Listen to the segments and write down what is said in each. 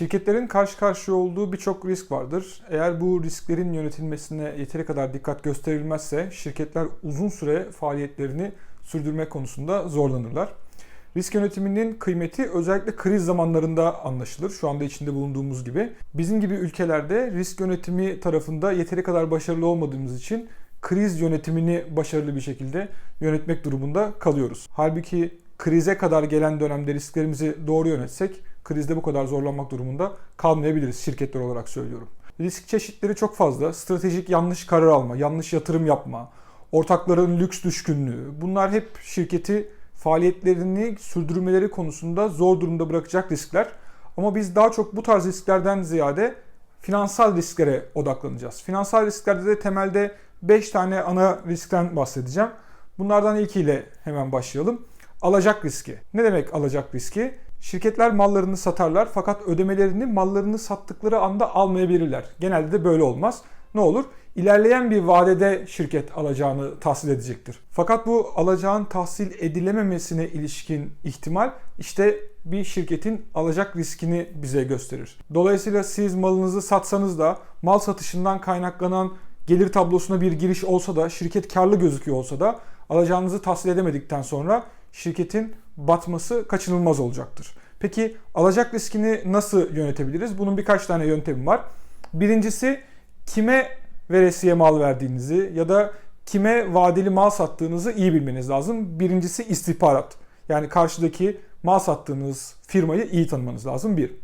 Şirketlerin karşı karşıya olduğu birçok risk vardır. Eğer bu risklerin yönetilmesine yeteri kadar dikkat gösterilmezse şirketler uzun süre faaliyetlerini sürdürmek konusunda zorlanırlar. Risk yönetiminin kıymeti özellikle kriz zamanlarında anlaşılır. Şu anda içinde bulunduğumuz gibi. Bizim gibi ülkelerde risk yönetimi tarafında yeteri kadar başarılı olmadığımız için kriz yönetimini başarılı bir şekilde yönetmek durumunda kalıyoruz. Halbuki krize kadar gelen dönemde risklerimizi doğru yönetsek krizde bu kadar zorlanmak durumunda kalmayabiliriz şirketler olarak söylüyorum. Risk çeşitleri çok fazla. Stratejik yanlış karar alma, yanlış yatırım yapma, ortakların lüks düşkünlüğü. Bunlar hep şirketi faaliyetlerini sürdürmeleri konusunda zor durumda bırakacak riskler. Ama biz daha çok bu tarz risklerden ziyade finansal risklere odaklanacağız. Finansal risklerde de temelde 5 tane ana riskten bahsedeceğim. Bunlardan ilkiyle hemen başlayalım. Alacak riski. Ne demek alacak riski? Şirketler mallarını satarlar fakat ödemelerini mallarını sattıkları anda almayabilirler. Genelde de böyle olmaz. Ne olur? İlerleyen bir vadede şirket alacağını tahsil edecektir. Fakat bu alacağın tahsil edilememesine ilişkin ihtimal işte bir şirketin alacak riskini bize gösterir. Dolayısıyla siz malınızı satsanız da mal satışından kaynaklanan gelir tablosuna bir giriş olsa da şirket karlı gözüküyor olsa da alacağınızı tahsil edemedikten sonra şirketin batması kaçınılmaz olacaktır. Peki alacak riskini nasıl yönetebiliriz? Bunun birkaç tane yöntemi var. Birincisi kime veresiye mal verdiğinizi ya da kime vadeli mal sattığınızı iyi bilmeniz lazım. Birincisi istihbarat. Yani karşıdaki mal sattığınız firmayı iyi tanımanız lazım bir.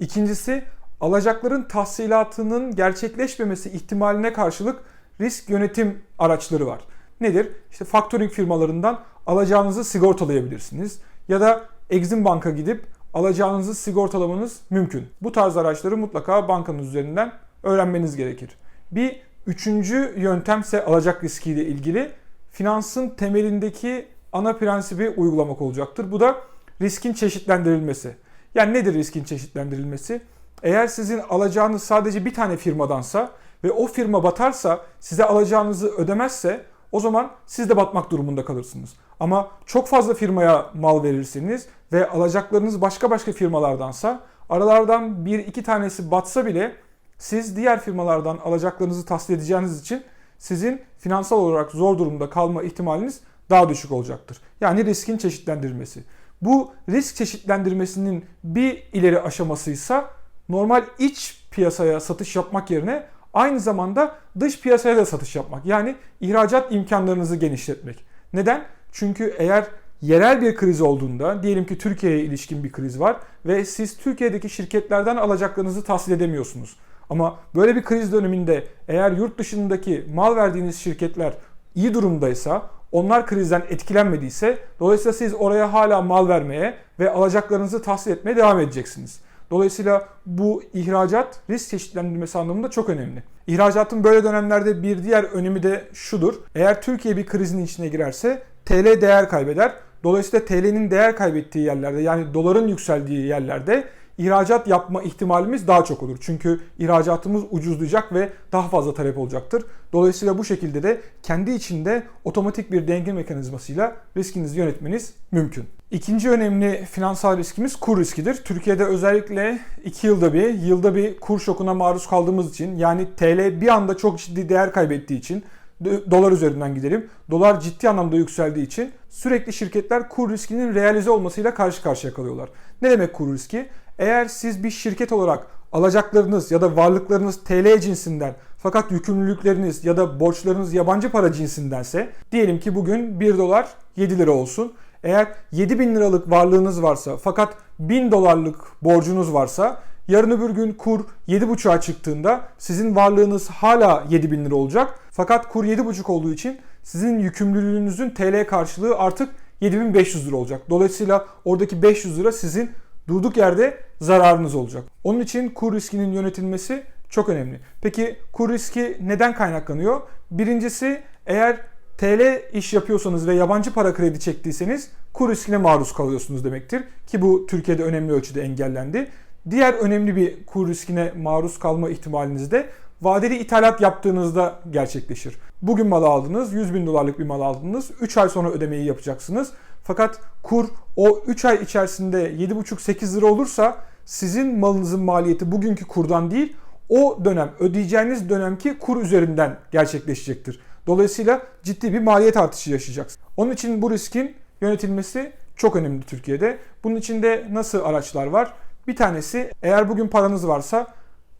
İkincisi alacakların tahsilatının gerçekleşmemesi ihtimaline karşılık risk yönetim araçları var. Nedir? İşte factoring firmalarından alacağınızı sigortalayabilirsiniz. Ya da Exim Bank'a gidip alacağınızı sigortalamanız mümkün. Bu tarz araçları mutlaka bankanın üzerinden öğrenmeniz gerekir. Bir üçüncü yöntemse alacak riskiyle ilgili finansın temelindeki ana prensibi uygulamak olacaktır. Bu da riskin çeşitlendirilmesi. Yani nedir riskin çeşitlendirilmesi? Eğer sizin alacağınız sadece bir tane firmadansa ve o firma batarsa size alacağınızı ödemezse o zaman siz de batmak durumunda kalırsınız. Ama çok fazla firmaya mal verirseniz ve alacaklarınız başka başka firmalardansa aralardan bir iki tanesi batsa bile siz diğer firmalardan alacaklarınızı tahsil edeceğiniz için sizin finansal olarak zor durumda kalma ihtimaliniz daha düşük olacaktır. Yani riskin çeşitlendirilmesi. Bu risk çeşitlendirmesinin bir ileri aşamasıysa normal iç piyasaya satış yapmak yerine aynı zamanda dış piyasaya da satış yapmak. Yani ihracat imkanlarınızı genişletmek. Neden? Çünkü eğer yerel bir kriz olduğunda, diyelim ki Türkiye'ye ilişkin bir kriz var ve siz Türkiye'deki şirketlerden alacaklarınızı tahsil edemiyorsunuz. Ama böyle bir kriz döneminde eğer yurt dışındaki mal verdiğiniz şirketler iyi durumdaysa, onlar krizden etkilenmediyse dolayısıyla siz oraya hala mal vermeye ve alacaklarınızı tahsil etmeye devam edeceksiniz. Dolayısıyla bu ihracat risk çeşitlendirmesi anlamında çok önemli. İhracatın böyle dönemlerde bir diğer önemi de şudur. Eğer Türkiye bir krizin içine girerse TL değer kaybeder. Dolayısıyla TL'nin değer kaybettiği yerlerde yani doların yükseldiği yerlerde ihracat yapma ihtimalimiz daha çok olur. Çünkü ihracatımız ucuzlayacak ve daha fazla talep olacaktır. Dolayısıyla bu şekilde de kendi içinde otomatik bir denge mekanizmasıyla riskinizi yönetmeniz mümkün. İkinci önemli finansal riskimiz kur riskidir. Türkiye'de özellikle 2 yılda bir, yılda bir kur şokuna maruz kaldığımız için yani TL bir anda çok ciddi değer kaybettiği için dolar üzerinden gidelim. Dolar ciddi anlamda yükseldiği için sürekli şirketler kur riskinin realize olmasıyla karşı karşıya kalıyorlar. Ne demek kur riski? Eğer siz bir şirket olarak alacaklarınız ya da varlıklarınız TL cinsinden fakat yükümlülükleriniz ya da borçlarınız yabancı para cinsindense diyelim ki bugün 1 dolar 7 lira olsun. Eğer 7 bin liralık varlığınız varsa fakat 1000 dolarlık borcunuz varsa yarın öbür gün kur 7.5'a çıktığında sizin varlığınız hala 7 bin lira olacak. Fakat kur 7.5 olduğu için sizin yükümlülüğünüzün TL karşılığı artık 7500 lira olacak. Dolayısıyla oradaki 500 lira sizin durduk yerde zararınız olacak. Onun için kur riskinin yönetilmesi çok önemli. Peki kur riski neden kaynaklanıyor? Birincisi eğer TL iş yapıyorsanız ve yabancı para kredi çektiyseniz kur riskine maruz kalıyorsunuz demektir. Ki bu Türkiye'de önemli ölçüde engellendi. Diğer önemli bir kur riskine maruz kalma ihtimaliniz de vadeli ithalat yaptığınızda gerçekleşir. Bugün mal aldınız, 100 bin dolarlık bir mal aldınız, 3 ay sonra ödemeyi yapacaksınız. Fakat kur o 3 ay içerisinde 7,5-8 lira olursa sizin malınızın maliyeti bugünkü kurdan değil, o dönem ödeyeceğiniz dönemki kur üzerinden gerçekleşecektir. Dolayısıyla ciddi bir maliyet artışı yaşayacaksınız. Onun için bu riskin yönetilmesi çok önemli Türkiye'de. Bunun için de nasıl araçlar var? Bir tanesi eğer bugün paranız varsa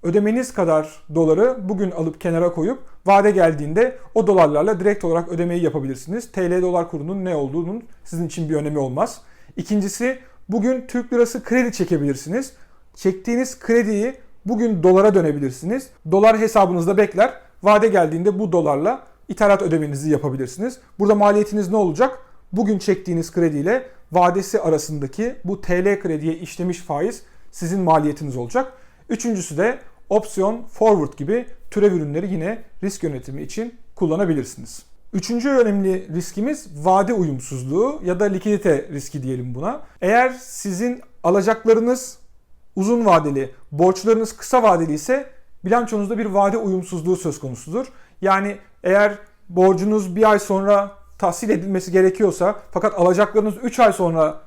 ödemeniz kadar doları bugün alıp kenara koyup vade geldiğinde o dolarlarla direkt olarak ödemeyi yapabilirsiniz. TL dolar kurunun ne olduğunun sizin için bir önemi olmaz. İkincisi bugün Türk lirası kredi çekebilirsiniz. Çektiğiniz krediyi bugün dolara dönebilirsiniz. Dolar hesabınızda bekler. Vade geldiğinde bu dolarla ithalat ödemenizi yapabilirsiniz. Burada maliyetiniz ne olacak? Bugün çektiğiniz krediyle vadesi arasındaki bu TL krediye işlemiş faiz sizin maliyetiniz olacak. Üçüncüsü de opsiyon, forward gibi türev ürünleri yine risk yönetimi için kullanabilirsiniz. Üçüncü önemli riskimiz vade uyumsuzluğu ya da likidite riski diyelim buna. Eğer sizin alacaklarınız uzun vadeli, borçlarınız kısa vadeli ise bilançonuzda bir vade uyumsuzluğu söz konusudur. Yani eğer borcunuz bir ay sonra tahsil edilmesi gerekiyorsa fakat alacaklarınız 3 ay sonra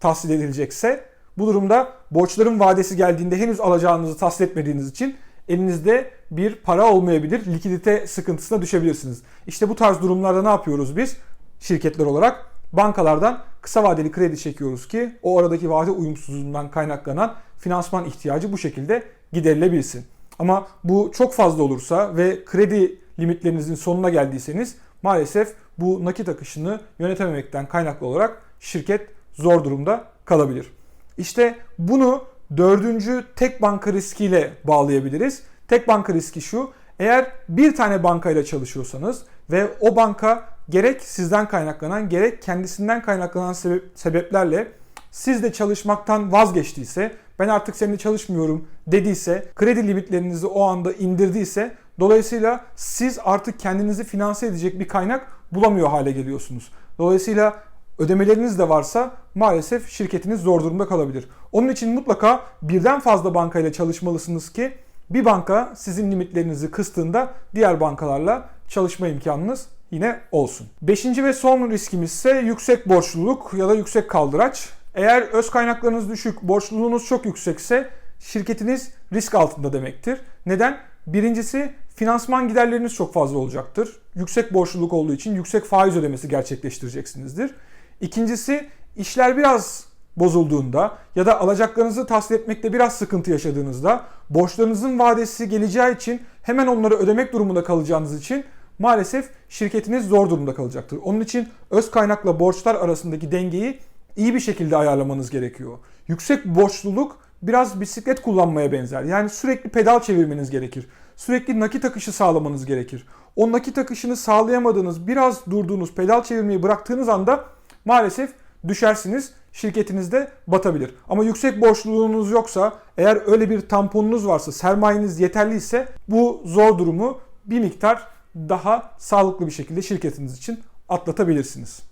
tahsil edilecekse bu durumda borçların vadesi geldiğinde henüz alacağınızı tahsil etmediğiniz için elinizde bir para olmayabilir. Likidite sıkıntısına düşebilirsiniz. İşte bu tarz durumlarda ne yapıyoruz biz? Şirketler olarak bankalardan kısa vadeli kredi çekiyoruz ki o aradaki vade uyumsuzluğundan kaynaklanan finansman ihtiyacı bu şekilde giderilebilsin. Ama bu çok fazla olursa ve kredi limitlerinizin sonuna geldiyseniz maalesef bu nakit akışını yönetememekten kaynaklı olarak şirket zor durumda kalabilir. İşte bunu dördüncü tek banka riskiyle bağlayabiliriz. Tek banka riski şu. Eğer bir tane bankayla çalışıyorsanız ve o banka gerek sizden kaynaklanan gerek kendisinden kaynaklanan sebeplerle sizde çalışmaktan vazgeçtiyse, ben artık seninle çalışmıyorum dediyse, kredi limitlerinizi o anda indirdiyse dolayısıyla siz artık kendinizi finanse edecek bir kaynak bulamıyor hale geliyorsunuz. Dolayısıyla ödemeleriniz de varsa maalesef şirketiniz zor durumda kalabilir. Onun için mutlaka birden fazla bankayla çalışmalısınız ki bir banka sizin limitlerinizi kıstığında diğer bankalarla çalışma imkanınız yine olsun. Beşinci ve son riskimiz ise yüksek borçluluk ya da yüksek kaldıraç. Eğer öz kaynaklarınız düşük, borçluluğunuz çok yüksekse şirketiniz risk altında demektir. Neden? Birincisi finansman giderleriniz çok fazla olacaktır. Yüksek borçluluk olduğu için yüksek faiz ödemesi gerçekleştireceksinizdir. İkincisi işler biraz bozulduğunda ya da alacaklarınızı tahsil etmekte biraz sıkıntı yaşadığınızda borçlarınızın vadesi geleceği için hemen onları ödemek durumunda kalacağınız için maalesef şirketiniz zor durumda kalacaktır. Onun için öz kaynakla borçlar arasındaki dengeyi iyi bir şekilde ayarlamanız gerekiyor. Yüksek borçluluk biraz bisiklet kullanmaya benzer. Yani sürekli pedal çevirmeniz gerekir. Sürekli nakit akışı sağlamanız gerekir. O nakit akışını sağlayamadığınız, biraz durduğunuz, pedal çevirmeyi bıraktığınız anda maalesef düşersiniz. Şirketinizde batabilir. Ama yüksek borçluluğunuz yoksa, eğer öyle bir tamponunuz varsa, sermayeniz yeterliyse bu zor durumu bir miktar daha sağlıklı bir şekilde şirketiniz için atlatabilirsiniz.